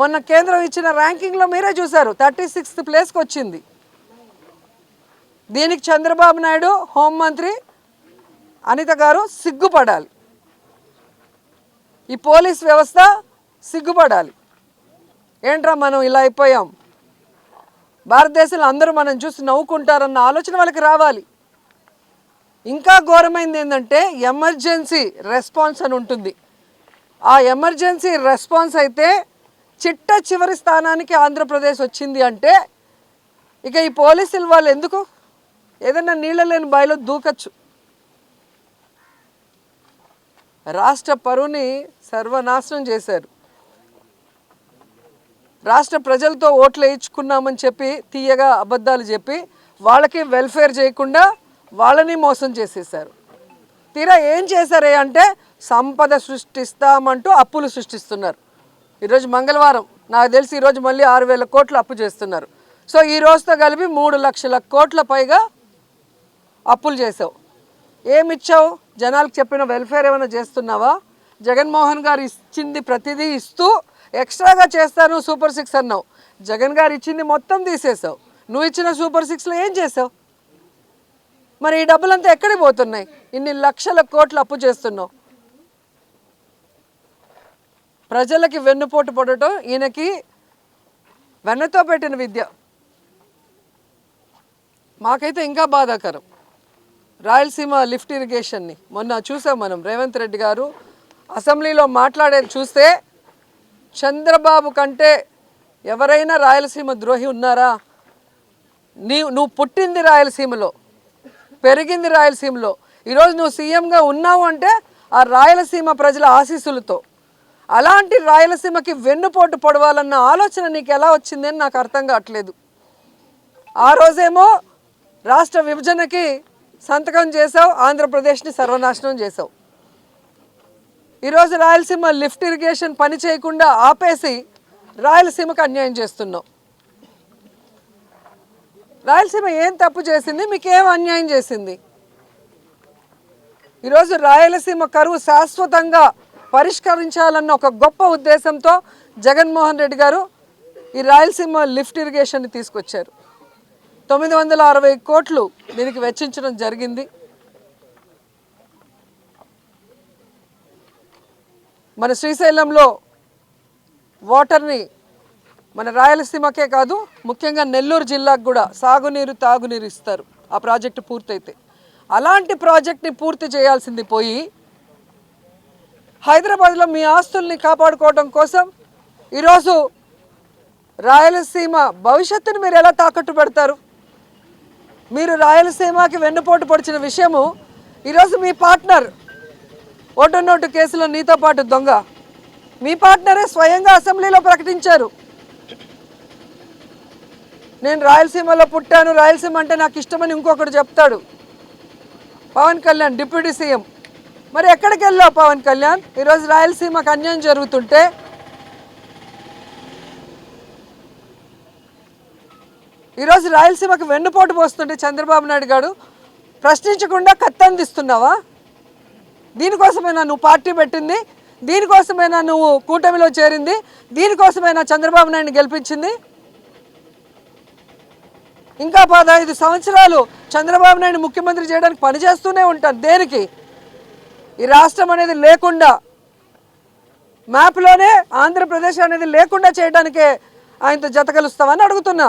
మొన్న కేంద్రం ఇచ్చిన ర్యాంకింగ్లో మీరే చూశారు. థర్టీ సిక్స్త్ ప్లేస్కి వచ్చింది. దీనికి చంద్రబాబు నాయుడు హోంమంత్రి అనిత గారు సిగ్గుపడాలి. ఈ పోలీస్ వ్యవస్థ సిగ్గుపడాలి. ఏంట్రా మనం ఇలా అయిపోయాం? భారతదేశంలో అందరూ మనం చూసి నవ్వుకుంటారన్న ఆలోచన వాళ్ళకి రావాలి. ఇంకా ఘోరమైంది ఏంటంటే ఎమర్జెన్సీ రెస్పాన్స్ అని ఉంటుంది. ఆ ఎమర్జెన్సీ రెస్పాన్స్ అయితే చిట్ట చివరి స్థానానికి ఆంధ్రప్రదేశ్ వచ్చింది అంటే ఇక ఈ పోలీసులు వాళ్ళు ఎందుకు? ఏదైనా నీళ్ళ లేని బావిలో దూకచ్చు. రాష్ట్ర పరువుని సర్వనాశనం చేశారు. రాష్ట్ర ప్రజలతో ఓట్లు వేయించుకున్నామని చెప్పి తీయగా అబద్ధాలు చెప్పి వాళ్ళకి వెల్ఫేర్ చేయకుండా వాళ్ళని మోసం చేసేసారు తీరా ఏం చేశారే అంటే సంపద సృష్టిస్తామంటూ అప్పులు సృష్టిస్తున్నారు. ఈరోజు మంగళవారం నాకు తెలిసి ఈరోజు మళ్ళీ ఆరు వేల కోట్లు అప్పు చేస్తున్నారు. సో ఈ రోజుతో కలిపి మూడు లక్షల కోట్ల పైగా అప్పులు చేసావు ఏమిచ్చావు? జనాలకు చెప్పిన వెల్ఫేర్ ఏమైనా చేస్తున్నావా? జగన్మోహన్ గారు ఇచ్చింది ప్రతిదీ ఇస్తూ ఎక్స్ట్రాగా చేస్తాను సూపర్ సిక్స్ అన్నావు. జగన్ గారు ఇచ్చింది మొత్తం తీసేసావు నువ్వు ఇచ్చిన సూపర్ సిక్స్లో ఏం చేసావు మరి ఈ డబ్బులంతా ఎక్కడికి పోతున్నాయి? ఇన్ని లక్షల కోట్లు అప్పు చేస్తున్నావు. ప్రజలకి వెన్నుపోటు పడటం ఈయనకి వెన్నతో పెట్టిన విద్య. మాకైతే ఇంకా బాధాకరం. రాయలసీమ లిఫ్ట్ ఇరిగేషన్ని మొన్న చూసాం మనం రేవంత్ రెడ్డి గారు. అసెంబ్లీలో మాట్లాడేది చూస్తే చంద్రబాబు కంటే ఎవరైనా రాయలసీమ ద్రోహి ఉన్నారా? నీ నువ్వు పుట్టింది రాయలసీమలో పెరిగింది రాయలసీమలో. ఈరోజు నువ్వు సీఎంగా ఉన్నావు అంటే ఆ రాయలసీమ ప్రజల ఆశీస్సులతో. అలాంటి రాయలసీమకి వెన్నుపోటు పొడవాలన్న ఆలోచన నీకు ఎలా వచ్చిందని నాకు అర్థం కావట్లేదు. ఆ రోజేమో రాష్ట్ర విభజనకి సంతకం చేసావు ఆంధ్రప్రదేశ్ని సర్వనాశనం చేసావు ఈరోజు రాయలసీమ లిఫ్ట్ ఇరిగేషన్ పని చేయకుండా ఆపేసి రాయలసీమకు అన్యాయం చేస్తున్నావు. రాయలసీమ ఏం తప్పు చేసింది? మీకేం అన్యాయం చేసింది? ఈరోజు రాయలసీమ కరువు శాశ్వతంగా పరిష్కరించాలన్న ఒక గొప్ప ఉద్దేశంతో జగన్మోహన్ రెడ్డి గారు ఈ రాయలసీమ లిఫ్ట్ ఇరిగేషన్ని తీసుకొచ్చారు. తొమ్మిది వందల అరవై కోట్లు దీనికి వెచ్చించడం జరిగింది. మన శ్రీశైలంలో వాటర్ని మన రాయలసీమకే కాదు ముఖ్యంగా నెల్లూరు జిల్లాకు కూడా సాగునీరు తాగునీరు ఇస్తారు. ఆ ప్రాజెక్టు పూర్తయితే. అలాంటి ప్రాజెక్ట్ని పూర్తి చేయాల్సింది పోయి హైదరాబాద్లో మీ ఆస్తుల్ని కాపాడుకోవడం కోసం ఈరోజు రాయలసీమ భవిష్యత్తుని మీరు ఎలా తాకట్టు పెడతారు? మీరు రాయలసీమకి వెన్నుపోటు పొడిచిన విషయము ఈరోజు మీ పార్ట్నర్ ఓటు నోటు కేసులో నీతో పాటు దొంగ. మీ పార్ట్నరే స్వయంగా అసెంబ్లీలో ప్రకటించారు. నేను రాయలసీమలో పుట్టాను. రాయలసీమ అంటే నాకు ఇష్టమని ఇంకొకడు చెప్తాడు. Pawan Kalyan deputy CM. మరి ఎక్కడికి వెళ్ళావు పవన్ కళ్యాణ్? ఈరోజు రాయలసీమకు అన్యాయం జరుగుతుంటే? ఈరోజు రాయలసీమకు వెన్నుపోటు పోస్తుంటే చంద్రబాబు నాయుడు గారు ప్రశ్నించకుండా కత్తందిస్తున్నావా దీనికోసమైనా నువ్వు పార్టీ పెట్టింది? దీనికోసమైనా నువ్వు కూటమిలో చేరింది? దీనికోసమైనా చంద్రబాబు నాయుడిని గెలిపించింది? ఇంకా పదహైదు సంవత్సరాలు చంద్రబాబు నాయుడు ముఖ్యమంత్రి చేయడానికి పనిచేస్తూనే ఉంటాను. దేనికి? ఈ రాష్ట్రం అనేది లేకుండా మ్యాప్లోనే ఆంధ్రప్రదేశ్ అనేది లేకుండా చేయడానికే ఆయనతో జత కలుస్తామని అడుగుతున్నా.